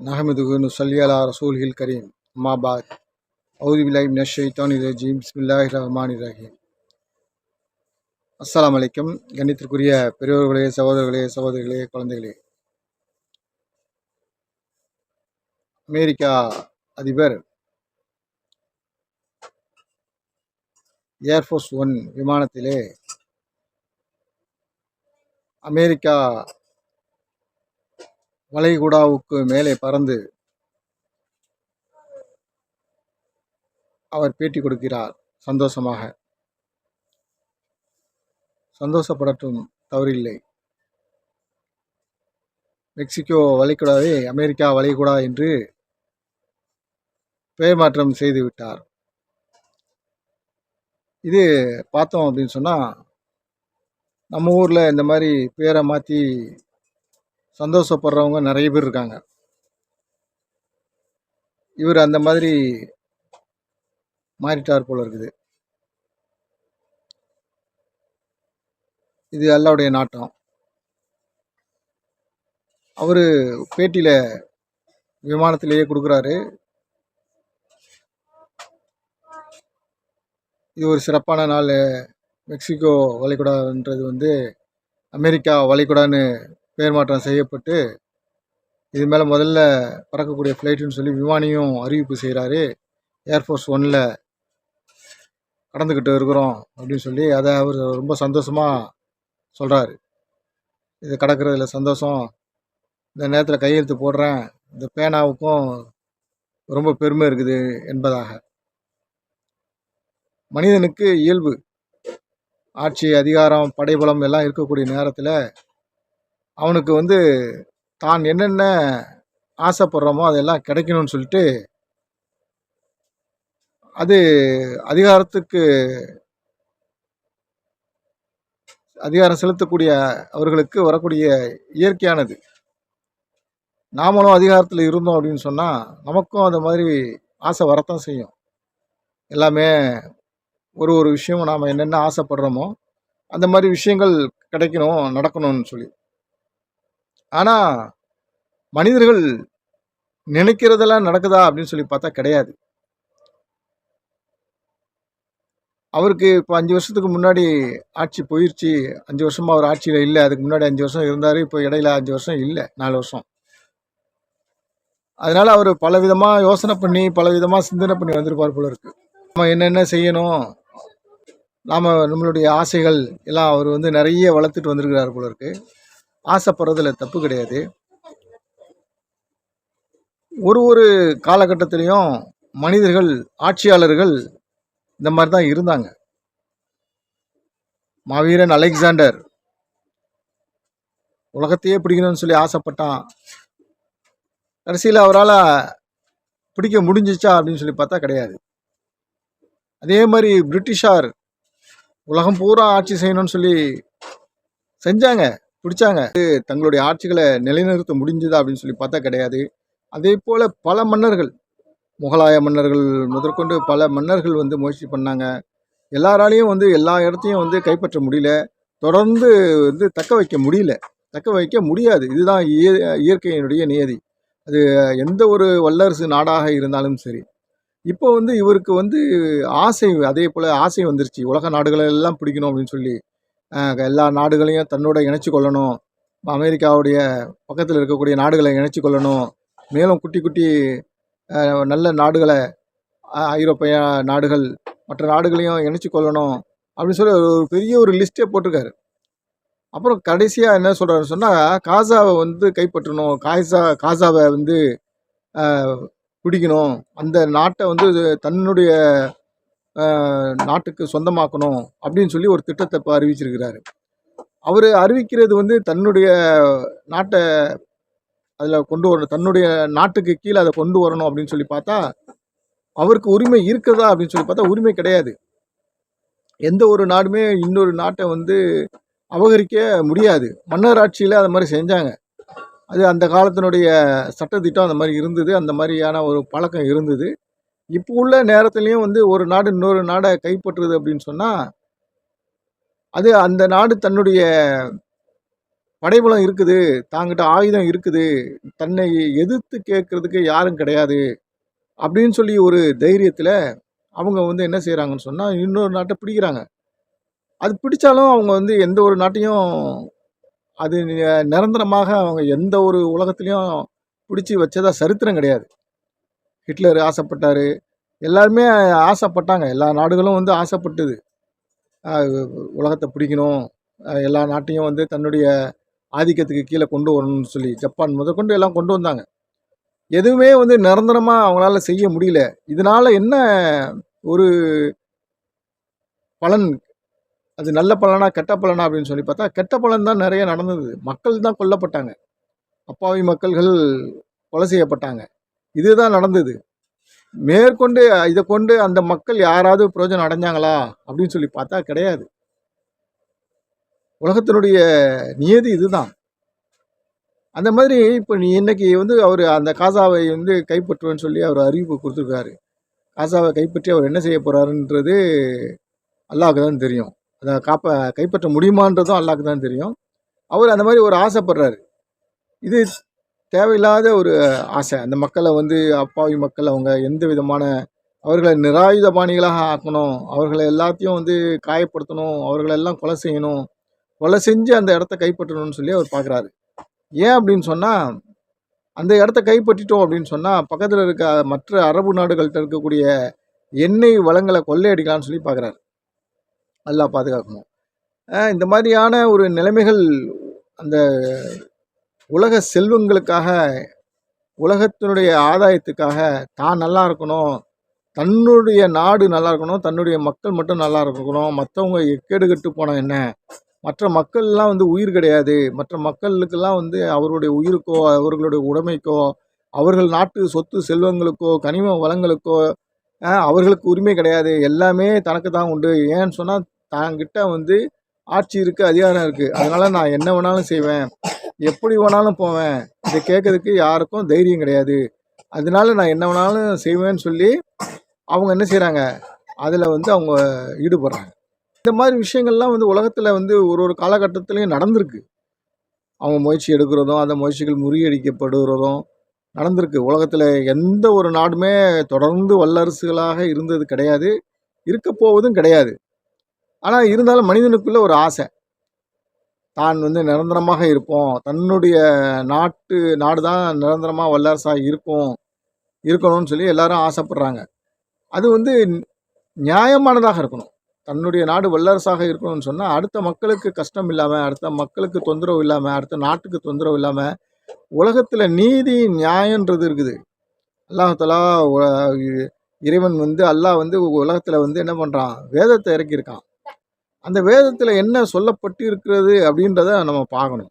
நஹமதுகு நுசல்லி அலா ரசூல்ஹில் கரீம் அம்மாபாத் அவுதுபிலாய் நஷைத்தான் ரஜீம் பிஸ்மில்லாஹ் ரஹ்மான் ரஹீம் அஸ்லாம் அலைக்கும் கண்ணியத்திற்குரிய பெரியவர்களே சகோதரர்களே சகோதரிகளே குழந்தைகளே அமெரிக்கா அதிபர் ஏர்ஃபோர்ஸ் ஒன் விமானத்திலே அமெரிக்கா வளைகுடாவுக்கு மேலே பறந்து அவர் பேட்டி கொடுக்கிறார் சந்தோஷமாக. சந்தோஷப்படட்டும் தவறில்லை. மெக்சிகோ வளைகுடாவை அமெரிக்கா வளைகுடா என்று பெயர் மாற்றம் செய்து விட்டார். இது பார்த்தோம் அப்படின்னு சொன்னால் நம்ம ஊரில் இந்த மாதிரி பேரை மாற்றி சந்தோஷப்படுறவங்க நிறைய பேர் இருக்காங்க. இவர் அந்த மாதிரி மாறிட்டார் போல இருக்குது. இது அல்லாவுடைய நாட்டம். அவர் பேட்டியில் விமானத்திலேயே கொடுக்குறாரு. இது ஒரு சிறப்பான நாள். மெக்சிகோ வளைகுடான்றது வந்து அமெரிக்கா வளைகுடான்னு பெயர் மாற்றம் செய்யப்பட்டு இது மேலே முதல்ல பறக்கக்கூடிய ஃப்ளைட்டுன்னு சொல்லி விமானியும் அறிவிப்பு செய்கிறாரு ஏர்ஃபோர்ஸ் ஒன்னில் கடந்துக்கிட்டு இருக்கிறோம் அப்படின்னு சொல்லி அதை அவர் ரொம்ப சந்தோஷமாக சொல்கிறாரு இது கடக்கிறதுல சந்தோஷம். இந்த நேரத்தில் கையெழுத்து போடுறேன். இந்த பேனாவுக்கும் ரொம்ப பெருமை இருக்குது என்பதாக. மனிதனுக்கு இயல்பு. ஆட்சி அதிகாரம் படைபலம் எல்லாம் இருக்கக்கூடிய நேரத்தில் அவனுக்கு வந்து தான் என்னென்ன ஆசைப்படுறோமோ அதெல்லாம் கிடைக்கணும்னு சொல்லிட்டு அது அதிகாரத்துக்கு அதிகாரம் செலுத்தக்கூடிய அவர்களுக்கு வரக்கூடிய இயற்கையானது. நாமளும் அதிகாரத்தில் இருந்தோம் அப்படின்னு சொன்னால் நமக்கும் அந்த மாதிரி ஆசை வரத்தான் செய்யும். எல்லாமே ஒரு ஒரு விஷயமும் நாம் என்னென்ன ஆசைப்படுறோமோ அந்த மாதிரி விஷயங்கள் கிடைக்கணும் நடக்கணும்னு சொல்லி. ஆனால் மனிதர்கள் நினைக்கிறதெல்லாம் நடக்குதா அப்படின்னு சொல்லி பார்த்தா கிடையாது. அவருக்கு இப்போ அஞ்சு வருஷத்துக்கு முன்னாடி ஆட்சி போயிடுச்சு அஞ்சு வருஷமாக அவர் ஆட்சியில் இல்லை. அதுக்கு முன்னாடி அஞ்சு வருஷம் இருந்தார். இப்போ இடையில அஞ்சு வருஷம் இல்லை. நாலு வருஷம். அதனால் அவர் பல விதமாக யோசனை பண்ணி பல விதமாக சிந்தனை பண்ணி வந்திருப்பார் போல இருக்கு. நம்ம என்னென்ன செய்யணும்? நாம் நம்மளுடைய ஆசைகள் எல்லாம் அவர் வந்து நிறைய வளர்த்துட்டு வந்திருக்கிறார் போல இருக்குது ஆசைப்படுறதுல தப்பு கிடையாது. ஒரு ஒரு காலகட்டத்திலையும் மனிதர்கள் ஆட்சியாளர்கள் இந்த மாதிரி தான் இருந்தாங்க. மாவீரன் அலெக்சாண்டர். உலகத்தையே பிடிக்கணும்னு சொல்லி ஆசைப்பட்டான். கடைசியில் அவரால் பிடிக்க முடிஞ்சிச்சா அப்படின்னு சொல்லி பார்த்தா கிடையாது. அதே மாதிரி பிரிட்டிஷார் உலகம் பூரா ஆட்சி செய்யணும்னு சொல்லி செஞ்சாங்க. பிடிச்சாங்க தங்களுடைய ஆட்சிகளை நிலைநிறுத்த முடிஞ்சுதா அப்படின்னு சொல்லி பார்த்தா கிடையாது. அதே போல் பல மன்னர்கள் முகலாய மன்னர்கள் முதற்கொண்டு பல மன்னர்கள் வந்து முயற்சி பண்ணாங்க. எல்லாராலையும் வந்து எல்லா இடத்தையும் வந்து கைப்பற்ற முடியல. தொடர்ந்து வந்து தக்க வைக்க முடியல. தக்க வைக்க முடியாது. இதுதான் இய இயற்கையினுடைய நியதி. அது எந்த ஒரு வல்லரசு நாடாக இருந்தாலும் சரி. இப்போ வந்து இவருக்கு வந்து ஆசை அதே போல் ஆசை வந்துருச்சு. உலக நாடுகளெல்லாம் பிடிக்கணும் அப்படின்னு சொல்லி. எல்லா நாடுகளையும் தன்னோட இணைச்சி கொள்ளணும். அமெரிக்காவுடைய பக்கத்தில் இருக்கக்கூடிய நாடுகளை இணைச்சி கொள்ளணும். மேலும் குட்டி குட்டி நல்ல நாடுகளை ஐரோப்பிய நாடுகள் மற்ற நாடுகளையும் இணைச்சி கொள்ளணும் அப்படின்னு சொல்லி ஒரு பெரிய ஒரு லிஸ்ட்டே போட்டிருக்காரு. அப்புறம் கடைசியாக என்ன சொல்கிறாருன்னு சொன்னால் காசாவை வந்து கைப்பற்றணும். காசா காசாவை வந்து பிடிக்கணும். அந்த நாட்டை வந்து தன்னுடைய நாட்டுக்கு சொந்தமாக்கணும் அப்படின்னு சொல்லி ஒரு திட்டத்தை இப்போ அறிவிச்சிருக்கிறாரு. அவர் அறிவிக்கிறது வந்து தன்னுடைய நாட்டை அதில் கொண்டு வரணும் தன்னுடைய நாட்டுக்கு கீழே அதை கொண்டு வரணும் அப்படின்னு சொல்லி பார்த்தா அவருக்கு உரிமை இருக்குதா அப்படின்னு சொல்லி பார்த்தா உரிமை கிடையாது. எந்த ஒரு நாடுமே இன்னொரு நாட்டை வந்து அபகரிக்க முடியாது. மன்னர் ஆட்சியில் அது மாதிரி செஞ்சாங்க. அது அந்த காலத்தினுடைய சட்டத்திட்டம் அந்த மாதிரி இருந்தது. அந்த மாதிரியான ஒரு பழக்கம் இருந்தது. இப்போ உள்ள நேரத்துலையும் வந்து ஒரு நாடு இன்னொரு நாடை கைப்பற்றுது அப்படின்னு சொன்னால் அது அந்த நாடு தன்னுடைய படைபலம் இருக்குது தாங்கிட்ட ஆயுதம் இருக்குது தன்னை எதிர்த்து கேட்கறதுக்கு யாரும் கிடையாது அப்படின்னு சொல்லி ஒரு தைரியத்தில் அவங்க வந்து என்ன செய்கிறாங்கன்னு சொன்னால் இன்னொரு நாட்டை பிடிக்கிறாங்க. அது பிடிச்சாலும் அவங்க வந்து எந்த ஒரு நாட்டையும் அது நிரந்தரமாக அவங்க எந்த ஒரு உலகத்துலேயும் பிடிச்சி வச்சதா சரித்திரம் கிடையாது. ஹிட்லர் ஆசைப்பட்டார். எல்லாருமே ஆசைப்பட்டாங்க. எல்லா நாடுகளும் வந்து ஆசைப்பட்டது. உலகத்தை பிடிக்கணும். எல்லா நாட்டையும் வந்து தன்னுடைய ஆதிக்கத்துக்கு கீழே கொண்டு வரணும்னு சொல்லி ஜப்பான் முதற்கொண்டு எல்லாம் கொண்டு வந்தாங்க. எதுவுமே வந்து நிரந்தரமாக அவங்களால செய்ய முடியல. இதனால் என்ன ஒரு பலன்? அது நல்ல பலனா கெட்ட பலனா அப்படின்னு சொல்லி பார்த்தா கெட்ட பலன் தான் நிறைய நடந்தது. மக்கள் தான் கொல்லப்பட்டாங்க. அப்பாவி மக்கள்கள் கொலை செய்யப்பட்டாங்க. இதுதான் நடந்தது. மேற்கொண்டு இதை கொண்டு அந்த மக்கள் யாராவது பிரயோஜனம் அடைஞ்சாங்களா அப்படின்னு சொல்லி பார்த்தா கிடையாது. உலகத்தினுடைய நியதி இதுதான். அந்த மாதிரி இப்போ நீ இன்னைக்கு வந்து அவர் அந்த காசாவை வந்து கைப்பற்றுவேன்னு சொல்லி அவர் அறிவிப்பு கொடுத்துருக்காரு. காசாவை கைப்பற்றி அவர் என்ன செய்ய போகிறாருன்றது அல்லாஹ்க்கு தான் தெரியும். அதை காப்ப கைப்பற்ற முடியுமான்றதும் அல்லாவுக்கு தான் தெரியும். அவர் அந்த மாதிரி ஒரு ஆசைப்படுறாரு. இது தேவையில்லாத ஒரு ஆசை. அந்த மக்களை வந்து அப்பாவி மக்கள் அவங்க எந்த விதமான அவர்களை நிராயுதபாணிகளாக ஆக்கணும் அவர்களை எல்லாத்தையும் வந்து காயப்படுத்தணும் அவர்களை எல்லாம் கொலை செய்யணும் கொலை செஞ்சு அந்த இடத்த கைப்பற்றணும்னு சொல்லி அவர் பார்க்குறாரு ஏன் அப்படின்னு சொன்னால் அந்த இடத்த கைப்பற்றிட்டோம் அப்படின்னு சொன்னால் பக்கத்தில் இருக்க மற்ற அரபு நாடுகள்கிட்ட இருக்கக்கூடிய எண்ணெய் வளங்களை கொள்ளையடிக்கலாம்னு சொல்லி பார்க்குறாரு நல்லா பாதுகாக்கணும். இந்த மாதிரியான ஒரு நிலைமைகள் அந்த உலக செல்வங்களுக்காக உலகத்தினுடைய ஆதாயத்துக்காக தான் நல்லா இருக்கணும். தன்னுடைய நாடு நல்லா இருக்கணும். தன்னுடைய மக்கள் மட்டும் நல்லா இருக்கணும். மற்றவங்க எக்கேடு கெட்டு போனால் என்ன? மற்ற மக்கள்லாம் வந்து உயிர் கிடையாது. மற்ற மக்களுக்கெல்லாம் வந்து அவருடைய உயிருக்கோ அவர்களுடைய உடைமைக்கோ அவர்கள் நாட்டு சொத்து செல்வங்களுக்கோ கனிம வளங்களுக்கோ அவர்களுக்கு உரிமை கிடையாது. எல்லாமே தனக்கு தான் உண்டு. ஏன்னு சொன்னால் தாங்கிட்ட வந்து ஆட்சி இருக்குது அதிகாரம் இருக்குது அதனால் நான் என்ன வேணாலும் செய்வேன். எப்படி வேணாலும் போவேன். இதை கேட்கறதுக்கு யாருக்கும் தைரியம் கிடையாது. அதனால நான் என்ன வேணாலும் செய்வேன்னு சொல்லி அவங்க என்ன செய்கிறாங்க அதில் வந்து அவங்க ஈடுபடுறாங்க. இந்த மாதிரி விஷயங்கள்லாம் வந்து உலகத்தில் வந்து ஒரு ஒரு காலகட்டத்துலேயும் நடந்திருக்கு. அவங்க முயற்சி எடுக்கிறதும் அந்த முயற்சிகள் முறியடிக்கப்படுகிறதும் நடந்திருக்கு. உலகத்தில் எந்த ஒரு நாடுமே தொடர்ந்து வல்லரசுகளாக இருந்தது கிடையாது. இருக்க போவதும் கிடையாது. ஆனால் இருந்தாலும் மனிதனுக்குள்ள ஒரு ஆசை. தான் வந்து நிரந்தரமாக இருப்போம். தன்னுடைய நாட்டு நாடு தான் நிரந்தரமாக வல்லரசாக இருக்கும். இருக்கணும்னு சொல்லி எல்லாரும் ஆசைப்படுறாங்க. அது வந்து நியாயமானதாக இருக்கணும். தன்னுடைய நாடு வல்லரசாக இருக்கணும்னு சொன்னால் அடுத்த மக்களுக்கு கஷ்டம் இல்லாமல் அடுத்த மக்களுக்கு தொந்தரவு இல்லாமல் அடுத்த நாட்டுக்கு தொந்தரவு இல்லாமல் உலகத்தில் நீதி நியாயன்றது இருக்குது. அல்லாஹலா இறைவன் வந்து அல்லாஹ் வந்து உலகத்தில் வந்து என்ன பண்ணுறான் வேதத்தை இறக்கியிருக்கான். அந்த வேதத்தில் என்ன சொல்லப்பட்டு இருக்கிறது அப்படின்றத நம்ம பார்க்கணும்.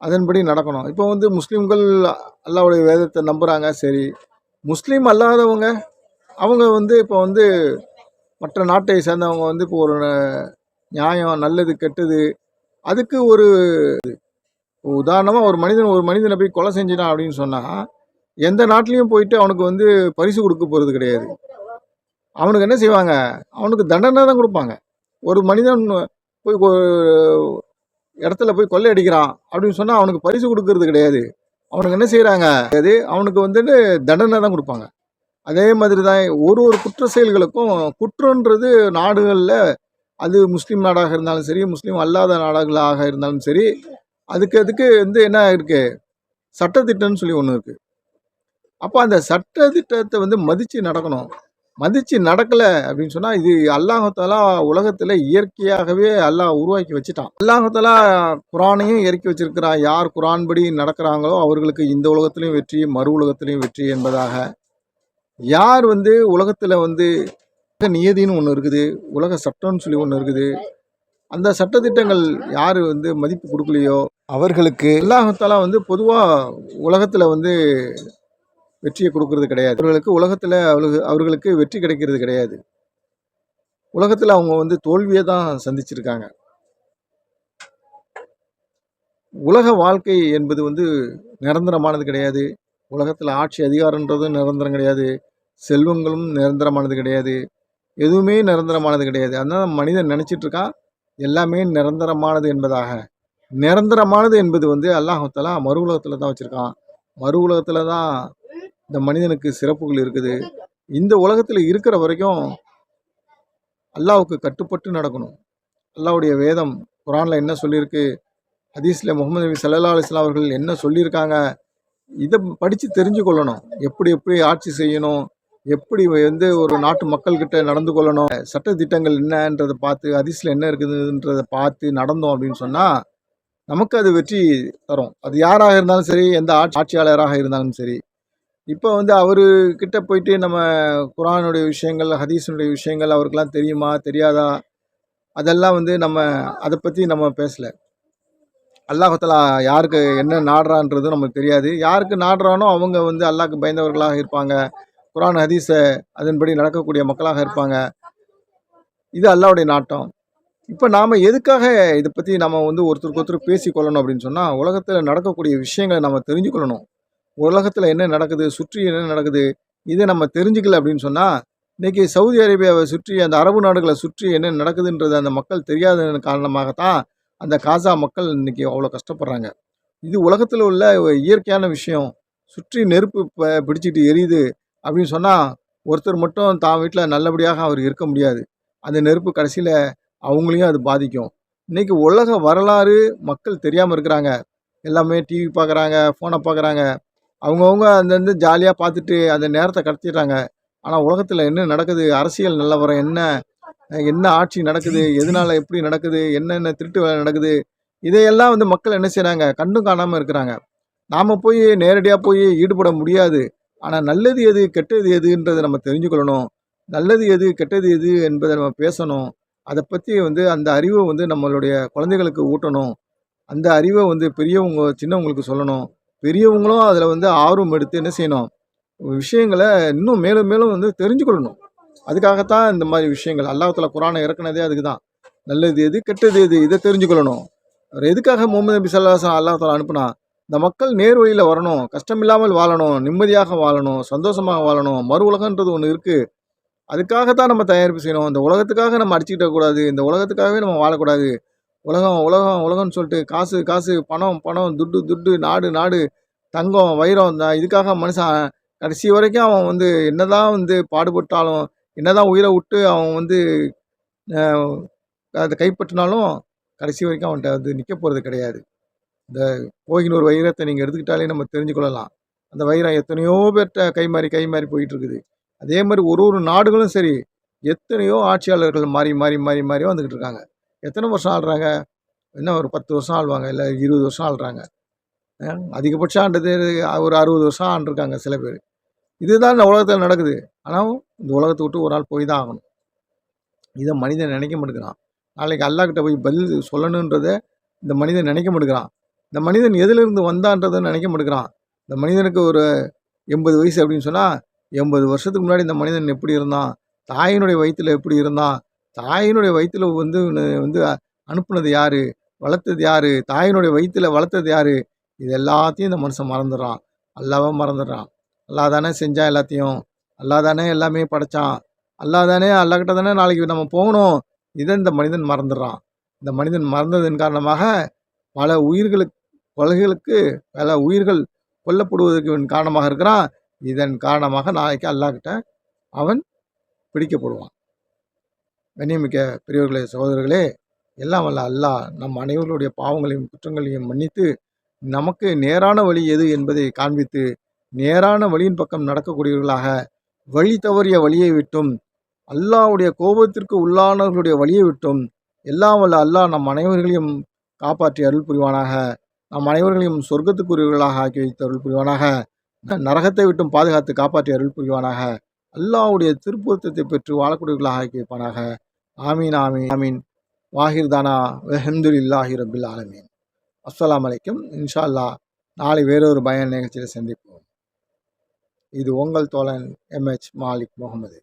அதன்படி நடக்கணும். இப்போ வந்து முஸ்லீம்கள் அல்லாவுடைய வேதத்தை நம்புகிறாங்க சரி முஸ்லீம் அல்லாதவங்க அவங்க வந்து இப்போ வந்து மற்ற நாட்டை சேர்ந்தவங்க வந்து இப்போ ஒரு நியாயம் நல்லது கெட்டது அதுக்கு ஒரு உதாரணமாக ஒரு மனிதன் ஒரு மனிதனை போய் கொலை செஞ்சினான் அப்படின்னு சொன்னால் எந்த நாட்டிலையும் போயிட்டு அவனுக்கு வந்து பரிசு கொடுக்க போகிறது கிடையாது. அவனுக்கு என்ன செய்வாங்க? அவனுக்கு தண்டனை தான் கொடுப்பாங்க. ஒரு மனிதன் போய் இடத்துல போய் கொள்ளை அடிக்கிறான் அப்படின்னு சொன்னால் அவனுக்கு பரிசு கொடுக்கறது கிடையாது. அவனுக்கு என்ன செய்கிறாங்க அது அவனுக்கு வந்துட்டு தண்டனை தான் கொடுப்பாங்க. அதே மாதிரி தான் ஒரு ஒரு குற்ற செயல்களுக்கும் குற்றன்றது நாடுகளில் அது முஸ்லீம் நாடாக இருந்தாலும் சரி முஸ்லீம் அல்லாத நாடுகளாக இருந்தாலும் சரி அதுக்கு அதுக்கு வந்து என்ன இருக்குது சட்டத்திட்டம்னு சொல்லி ஒன்று இருக்குது அப்போ அந்த சட்டத்திட்டத்தை வந்து மதித்து நடக்கணும். மதித்து நடக்கலை அப்படின்னு சொன்னால் இது அல்லாஹாலா உலகத்தில் இயற்கையாகவே அல்லாஹ் உருவாக்கி வச்சுட்டான். அல்லாஹாலா குரானையும் இறக்கி வச்சிருக்கிறான். யார் குரான் படி நடக்கிறாங்களோ அவர்களுக்கு இந்த உலகத்திலையும் வெற்றி மறு உலகத்திலையும் வெற்றி என்பதாக. யார் வந்து உலகத்தில் வந்து உலக நியதின்னு ஒன்று இருக்குது உலக சட்டம்னு சொல்லி ஒன்று இருக்குது அந்த சட்டத்திட்டங்கள் யார் வந்து மதிப்பு கொடுக்கலையோ அவர்களுக்கு அல்லாஹாலா வந்து பொதுவாக உலகத்தில் வந்து வெற்றியை கொடுக்கறது கிடையாது. அவர்களுக்கு உலகத்தில் அவர்களுக்கு அவர்களுக்கு வெற்றி கிடைக்கிறது கிடையாது. உலகத்தில் அவங்க வந்து தோல்வியை தான் சந்திச்சிருக்காங்க. உலக வாழ்க்கை என்பது வந்து நிரந்தரமானது கிடையாது. உலகத்தில் ஆட்சி அதிகாரன்றதும் நிரந்தரம் கிடையாது. செல்வங்களும் நிரந்தரமானது கிடையாது. எதுவுமே நிரந்தரமானது கிடையாது. அதனால் மனிதன் நினச்சிட்டு இருக்கான் எல்லாமே நிரந்தரமானது என்பதாக. நிரந்தரமானது என்பது வந்து அல்லாஹாலா மறு உலகத்தில் தான் வச்சுருக்கான். மறு உலகத்தில் தான் இந்த மனிதனுக்கு சிறப்புகள் இருக்குது. இந்த உலகத்தில் இருக்கிற வரைக்கும் அல்லாவுக்கு கட்டுப்பட்டு நடக்கணும். அல்லாவுடைய வேதம் குரானில் என்ன சொல்லியிருக்கு? ஹதீஸில் முகமது நபி சல்லா அலிஸ்லாம் அவர்கள் என்ன சொல்லியிருக்காங்க? இதை படித்து தெரிஞ்சு கொள்ளணும். எப்படி எப்படி ஆட்சி செய்யணும்? எப்படி வந்து ஒரு நாட்டு மக்கள்கிட்ட நடந்து கொள்ளணும்? சட்ட திட்டங்கள் என்னன்றதை பார்த்து ஹதீஸில் என்ன இருக்குதுன்றதை பார்த்து நடந்தோம் அப்படின்னு சொன்னால் நமக்கு அது வெற்றி தரும். அது யாராக இருந்தாலும் சரி எந்த ஆட்சி ஆட்சியாளராக இருந்தாலும் சரி. இப்போ வந்து அவருக்கிட்ட போயிட்டு நம்ம குரானுடைய விஷயங்கள் ஹதீஸனுடைய விஷயங்கள் அவருக்கெல்லாம் தெரியுமா தெரியாதா? அதெல்லாம் வந்து நம்ம அதை பற்றி நம்ம பேசலை. அல்லாஹலா யாருக்கு என்ன நாடுறான்றதும் நமக்கு தெரியாது. யாருக்கு நாடுறானோ அவங்க வந்து அல்லாஹ்க்கு பயந்தவர்களாக இருப்பாங்க. குரான் ஹதீஸை அதன்படி நடக்கக்கூடிய மக்களாக இருப்பாங்க. இது அல்லாஹ்வுடைய நாட்டம். இப்போ நாம் எதுக்காக இதை பற்றி நம்ம வந்து ஒருத்தருக்கு ஒருத்தர் பேசிக்கொள்ளணும் அப்படின்னு சொன்னால் உலகத்தில் நடக்கக்கூடிய விஷயங்களை நம்ம தெரிஞ்சுக்கொள்ளணும். உலகத்தில் என்ன நடக்குது சுற்றி என்ன நடக்குது இதை நம்ம தெரிஞ்சுக்கல அப்படின்னு சொன்னால் இன்றைக்கி சவுதி அரேபியாவை சுற்றி அந்த அரபு நாடுகளை சுற்றி என்ன நடக்குதுன்றது அந்த மக்கள் தெரியாத காரணமாகத்தான் அந்த காசா மக்கள் இன்றைக்கி அவ்வளோ கஷ்டப்படுறாங்க. இது உலகத்தில் உள்ள இயற்கையான விஷயம். சுற்றி நெருப்பு பிடிச்சிட்டு எரியுது அப்படின்னு சொன்னால் ஒருத்தர் மட்டும் தான் வீட்டில் நல்லபடியாக அவர் இருக்க முடியாது. அந்த நெருப்பு கடைசியில் அவங்களையும் அது பாதிக்கும். இன்றைக்கி உலக வரலாறு மக்கள் தெரியாமல் இருக்கிறாங்க. எல்லாமே டிவி பார்க்குறாங்க ஃபோனை பார்க்குறாங்க அவங்கவுங்க அந்தந்த ஜாலியாக பார்த்துட்டு அந்த நேரத்தை கடத்திடுறாங்க. ஆனால் உலகத்தில் என்ன நடக்குது? அரசியல் நிலவரம் என்ன என்ன ஆட்சி நடக்குது? எதனால் எப்படி நடக்குது? என்னென்ன திருட்டு வேலை நடக்குது? இதையெல்லாம் வந்து மக்கள் என்ன செய்கிறாங்க கண்டும் காணாமல் இருக்கிறாங்க. நாம் போய் நேரடியாக போய் ஈடுபட முடியாது. ஆனால் நல்லது எது கெட்டது எதுன்றதை நம்ம தெரிஞ்சுக்கொள்ளணும். நல்லது எது கெட்டது எது என்பதை நம்ம பேசணும். அதை பற்றி வந்து அந்த அறிவை வந்து நம்மளுடைய குழந்தைகளுக்கு ஊட்டணும். அந்த அறிவை வந்து பெரியவங்க சின்னவங்களுக்கு சொல்லணும். பெரியவங்களும் அதில் வந்து ஆர்வம் எடுத்து என்ன செய்யணும்? விஷயங்களை இன்னும் மேலும் மேலும் வந்து தெரிஞ்சுக்கொள்ளணும். அதுக்காகத்தான் இந்த மாதிரி விஷயங்கள். அல்லாஹத்தில் குரானை இறக்குனதே அதுக்கு தான் நல்லது எது கெட்டது எது இதை தெரிஞ்சுக்கொள்ளணும். அவர் எதுக்காக முகமது நபி சல்லாஹன் அல்லாஹால அனுப்புனா இந்த மக்கள் நேர் வழியில் வரணும். கஷ்டமில்லாமல் வாழணும். நிம்மதியாக வாழணும். சந்தோஷமாக வாழணும். மறு உலகன்றது ஒன்று இருக்குது அதுக்காகத்தான் நம்ம தயாரிப்பு செய்யணும். இந்த உலகத்துக்காக நம்ம அடிச்சுக்கிட்ட கூடாது இந்த உலகத்துக்காகவே நம்ம வாழக்கூடாது. உலகம் உலகம் உலகம்னு சொல்லிட்டு காசு காசு பணம் பணம் துட்டு துட்டு நாடு நாடு தங்கம் வைரம் இதுக்காக மனுஷன் கடைசி வரைக்கும் அவன் வந்து என்னதான் வந்து பாடுபட்டாலும் என்னதான் உயிரை விட்டு அவன் வந்து அதை கைப்பற்றினாலும் கடைசி வரைக்கும் அவன்கிட்ட வந்து நிற்க போகிறது கிடையாது. இந்த கோகினூர் வைரத்தை நீங்கள் எடுத்துக்கிட்டாலே நம்ம தெரிஞ்சுக்கொள்ளலாம். அந்த வைரம் எத்தனையோ பேர்கிட்ட கை மாறி கை மாறி போயிட்டு இருக்குது அதே மாதிரி ஒரு ஒரு நாடுகளும் சரி எத்தனையோ ஆட்சியாளர்கள் மாறி மாறி மாறி மாறி வந்துக்கிட்டு இருக்காங்க. எத்தனை வருஷம் ஆள்றாங்க? என்ன ஒரு பத்து வருஷம் ஆள்வாங்க? இல்லை இருபது வருஷம் ஆள்றாங்க. அதிகபட்சம் ஆண்டது ஒரு அறுபது வருஷம் ஆண்டிருக்காங்க சில பேர். இதுதான் இந்த உலகத்தில் நடக்குது. ஆனால் இந்த உலகத்தை விட்டு ஒரு நாள் போய் தான் ஆகணும். இதை மனிதன் நினைக்க மாட்டேங்கிறான். நாளைக்கு அல்லாஹ்கிட்ட போய் பதில் சொல்லணுன்றதை இந்த மனிதன் நினைக்க மாட்டேங்கிறான். இந்த மனிதன் எதிலிருந்து வந்தான்றதை நினைக்க மாட்டேங்கிறான். இந்த மனிதனுக்கு ஒரு எண்பது வயசு அப்படின்னு சொன்னால் எண்பது வருஷத்துக்கு முன்னாடி இந்த மனிதன் எப்படி இருந்தான்? தாயினுடைய வயிற்றில் எப்படி இருந்தான்? தாயினுடைய வயிற்றில் வந்து வந்து அனுப்புனது யார்? வளர்த்தது யார்? தாயினுடைய வயிற்றில் வளர்த்தது யார்? இது எல்லாத்தையும் இந்த மனுஷன் மறந்துடுறான். அல்லாவை மறந்துடுறான். அல்லா தானே செஞ்சான் எல்லாத்தையும். அல்லா தானே எல்லாமே படைச்சான். அல்லா தானே அல்லாக்கிட்ட தானே நாளைக்கு நம்ம போகணும். இதை இந்த மனிதன் மறந்துடுறான். இந்த மனிதன் மறந்ததன் காரணமாக பல உயிர்களுக்கு கொலைகளுக்கு பல உயிர்கள் கொல்லப்படுவதற்கு இவன் காரணமாக இருக்கிறான். இதன் காரணமாக நாளைக்கு அல்லாக்கிட்ட அவன் பிடிக்கப்படுவான். கண்ணியமிக்க பெரியவர்களே சகோதரர்களே எல்லாம் வல்ல அல்லாஹ் நம் அனைவருடைய பாவங்களையும் குற்றங்களையும் மன்னித்து நமக்கு நேரான வழி எது என்பதை காண்பித்து நேரான வழியின் பக்கம் நடக்கக்கூடியவர்களாக வழி தவறிய வழியை விட்டும் அல்லாவுடைய கோபத்திற்கு உள்ளானவர்களுடைய வழியை விட்டும் எல்லாம் வல்ல அல்லாஹ் நம் அனைவர்களையும் காப்பாற்றி அருள் புரிவானாக. நம் அனைவர்களையும் சொர்க்கத்துக்குரியவர்களாக ஆக்கி வைத்து அருள் புரிவானாக. நரகத்தை விட்டும் பாதுகாத்து காப்பாற்றி அருள் புரிவானாக. அல்லாவுடைய திருப்பொருத்தத்தை பெற்று வாழக்கூடியவர்களாக கேட்பானாக ஆமீன் ஆமீன் ஆமீன். வாஹிர் தானா அல்ஹம்துலில்லாஹி ரபில் ஆலமீன். அஸ்லாம் அலைக்கும். இன்ஷா அல்லாஹ் நாளை வேறொரு பயன் நிகழ்ச்சியில் சந்திப்போம். இது உங்கள் தோழன் எம்ஹெச் மாலிக் முகமது.